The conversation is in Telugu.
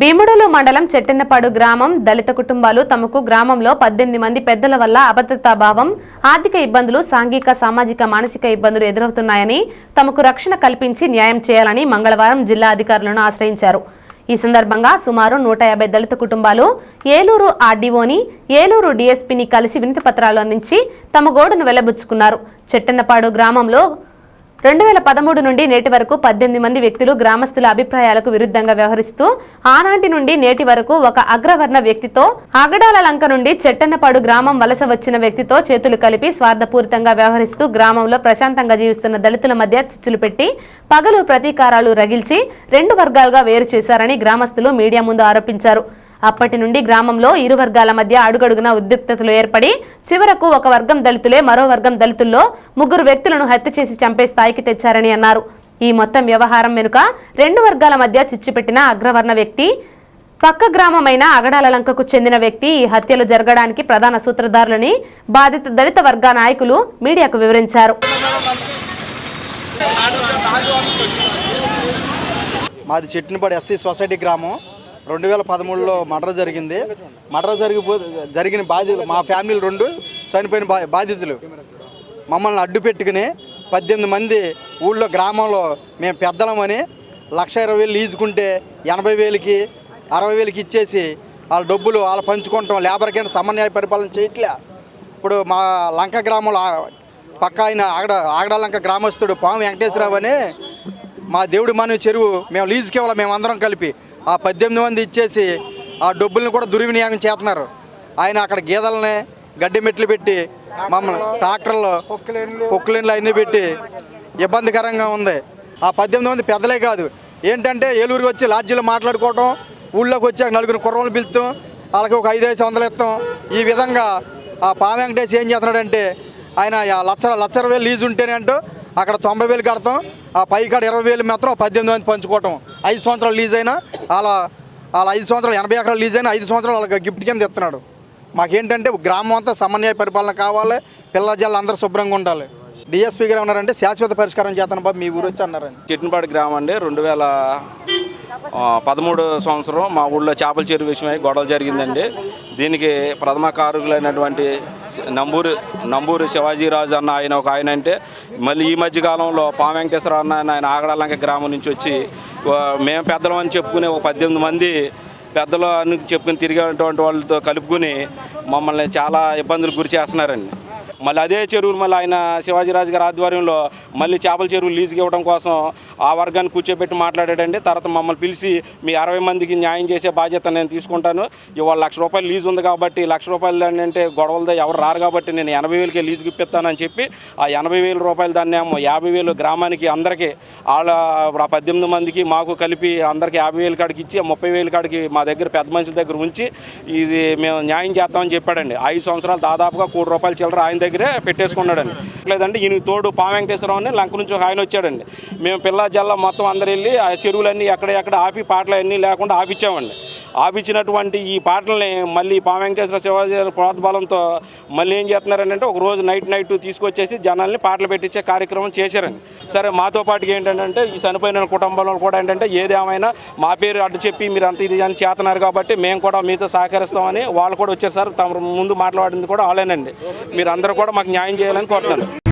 భీముడులు మండలం చెట్టెన్నపాడు గ్రామం దళిత కుటుంబాలు తమకు గ్రామంలో పద్దెనిమిది మంది పెద్దల వల్ల అభద్రతాభావం ఆర్థిక ఇబ్బందులు సాంఘిక సామాజిక మానసిక ఇబ్బందులు ఎదురవుతున్నాయని తమకు రక్షణ కల్పించి న్యాయం చేయాలని మంగళవారం జిల్లా అధికారులను ఆశ్రయించారు. ఈ సందర్భంగా సుమారు నూట యాభై దళిత కుటుంబాలు ఏలూరు ఆర్డీఓని ఏలూరు డీఎస్పీని కలిసి వినతి పత్రాలు అందించి తమ గోడును వెళ్ళబుచ్చుకున్నారు చెట్టెన్నపాడు గ్రామంలో రెండు వేల పదమూడు నుండి నేటి వరకు పద్దెనిమిది మంది వ్యక్తులు గ్రామస్తుల అభిప్రాయాలకు విరుద్ధంగా వ్యవహరిస్తూ ఆనాటి నుండి నేటి వరకు ఒక అగ్రవర్ణ వ్యక్తితో అగడాల లంక నుండి చెట్టన్నపాడు గ్రామం వలస వచ్చిన వ్యక్తితో చేతులు కలిపి స్వార్థపూరితంగా వ్యవహరిస్తూ గ్రామంలో ప్రశాంతంగా జీవిస్తున్న దళితుల మధ్య చిచ్చులు పెట్టి పగలు ప్రతీకారాలు రగిల్చి రెండు వర్గాలుగా వేరు చేశారని గ్రామస్తులు మీడియా ముందు ఆరోపించారు. అప్పటి నుండి గ్రామంలో ఇరు వర్గాల మధ్య అడుగడుగున ఉద్రిక్తతలు ఏర్పడి చివరకు ఒక వర్గం దళితులే మరో వర్గం దళితుల్లో ముగ్గురు వ్యక్తులను హత్య చేసి చంపే స్థాయికి తెచ్చారని అన్నారు. ఈ మొత్తం వ్యవహారం వెనుక రెండు వర్గాల మధ్య చిచ్చుపెట్టిన అగ్రవర్ణ వ్యక్తి పక్క గ్రామమైన అగడాల లంకకు చెందిన వ్యక్తి ఈ హత్యలు జరగడానికి ప్రధాన సూత్రధారులని బాధిత దళిత వర్గ నాయకులు మీడియాకు వివరించారు. మాది చెట్టినపాడు ఎస్సీ సొసైటీ గ్రామం. రెండు వేల పదమూడులో మర్డర్ జరిగింది. మర్డర్ జరిగిపో జరిగిన బాధ్యత మా ఫ్యామిలీలు రెండు చనిపోయిన బా బాధితులు మమ్మల్ని అడ్డు పెట్టుకుని పద్దెనిమిది మంది ఊళ్ళో గ్రామంలో మేము పెద్దలమని లక్ష ఇరవై వేలు లీజుకుంటే ఎనభై వేలకి అరవై వేలకి ఇచ్చేసి వాళ్ళ డబ్బులు వాళ్ళు పంచుకుంటాం. లేబర్ కింద సమన్వయ పరిపాలన చేయట్లే. ఇప్పుడు మా లంక గ్రామంలో పక్క ఆయన ఆగడ ఆగడ లంక గ్రామస్తుడు పాము వెంకటేశ్వరరావు అని మా దేవుడి మానవ చెరువు మేము లీజుకి ఇవ్వాలి మేము అందరం కలిపి ఆ పద్దెనిమిది మంది ఇచ్చేసి ఆ డబ్బుల్ని కూడా దుర్వినియోగం చేస్తున్నారు. ఆయన అక్కడ గీదలని గడ్డి మెట్లు పెట్టి మమ్మల్ని ట్రాక్టర్లు పొక్కులేన్లు. అన్నీ పెట్టి ఇబ్బందికరంగా ఉంది. ఆ పద్దెనిమిది మంది పెద్దలే కాదు. ఏంటంటే ఏలూరుకి వచ్చి లాడ్జీలో మాట్లాడుకోవటం ఊళ్ళోకి వచ్చి నలుగురు కుర్రలు పిలుస్తాం వాళ్ళకి ఒక ఐదు ఐదు వందలు ఇస్తాం. ఈ విధంగా ఆ పా వెంకటేష్ ఏం చేస్తున్నాడంటే ఆయన లక్ష లక్ష వేలు లీజు ఉంటేనే అంటూ అక్కడ తొంభై వేలు కడతాం. ఆ పై కాడ ఇరవై వేలు మాత్రం పద్దెనిమిది మంది పంచుకోవటం. ఐదు సంవత్సరాలు లీజ్ అయినా అలా వాళ్ళ ఐదు సంవత్సరాలు ఎనభై ఎకరాలు లీజ్ అయినా ఐదు సంవత్సరాలు వాళ్ళకి గిఫ్ట్ కింద ఇస్తున్నాడు. మాకేంటంటే గ్రామం అంతా సమన్వయ పరిపాలన కావాలి పిల్ల జల్లు అందరూ శుభ్రంగా ఉండాలి. డిఎస్పీ గారు ఉన్నారంటే శాశ్వత పరిష్కారం చేస్తాను బాబు మీ ఊరు వచ్చి అన్నారండి చిట్టినపాడు గ్రామం అండి రెండు వేల పదమూడు సంవత్సరం మా ఊళ్ళో చేపల చెరువు విషయమై గొడవ జరిగిందండి. దీనికి ప్రథమ కారకులైనటువంటి నంబూరు నంబూరు శివాజీరాజు అన్న ఆయన ఒక ఆయన అంటే మళ్ళీ ఈ మధ్య కాలంలో పామ అన్న ఆయన ఆగడాలంక గ్రామం నుంచి వచ్చి మేము పెద్దలం అని చెప్పుకునే ఒక పద్దెనిమిది మంది పెద్దలు అని చెప్పుకుని తిరిగేటువంటి వాళ్ళతో కలుపుకుని మమ్మల్ని చాలా ఇబ్బందులు గురి చేస్తున్నారండి. మళ్ళీ అదే చెరువులు మళ్ళీ ఆయన శివాజీరాజు గారి ఆధ్వర్యంలో మళ్ళీ చేపల చెరువు లీజుకి ఇవ్వడం కోసం ఆ వర్గాన్ని కూర్చోబెట్టి మాట్లాడాడండి. తర్వాత మమ్మల్ని పిలిచి మీ అరవై మందికి న్యాయం చేసే బాధ్యత నేను తీసుకుంటాను. ఇవాళ లక్ష రూపాయలు లీజు ఉంది కాబట్టి లక్ష రూపాయలు అంటే గొడవలతో ఎవరు రారు కాబట్టి నేను ఎనభై వేలకి లీజుకి ఇప్పిస్తానని చెప్పి ఆ ఎనభై వేల రూపాయలు దాన్ని ఏమో యాభై వేలు గ్రామానికి అందరికీ వాళ్ళ పద్దెనిమిది మందికి మాకు కలిపి అందరికీ యాభై వేలు కాడికి ఇచ్చి ముప్పై వేలు కాడికి మా దగ్గర పెద్ద మనుషుల దగ్గర ఉంచి ఇది మేము న్యాయం చేస్తామని చెప్పాడండి. ఐదు సంవత్సరాలు దాదాపుగా కోటి రూపాయలు చిల్లర ఆయన దగ్గర పెట్టేసుకున్నాడండి. లేదంటే ఈయన తోడు పా వెంకటేశ్వరరావుని లంక నుంచి ఆయన వచ్చాడండి. మేము పిల్ల జల్ల మొత్తం అందరు వెళ్ళి ఆ చెరువులన్నీ ఎక్కడ ఎక్కడ ఆపి పాటలు అన్నీ లేకుండా ఆపిచ్చామండి ఆపించినటువంటి ఈ పాటల్ని మళ్ళీ పా వెంకటేశ్వర శివాజీ ప్రోత్బలంతో మళ్ళీ ఏం చేస్తున్నారంటే ఒక రోజు నైట్ నైట్ తీసుకొచ్చేసి జనాల్ని పాటలు పెట్టించే కార్యక్రమం చేశారని. సరే మాతో పాటు ఏంటంటే ఈ చనిపోయిన కుటుంబంలో కూడా ఏంటంటే ఏదేమైనా మా పేరు అడ్డు చెప్పి మీరు అంత ఇది అని చేస్తున్నారు కాబట్టి మేము కూడా మీతో సహకరిస్తామని వాళ్ళు కూడా వచ్చారు సార్. తమ ముందు మాట్లాడింది కూడా వాళ్ళేనండి మీరు అందరూ కూడా మాకు న్యాయం చేయాలని కోరుతాను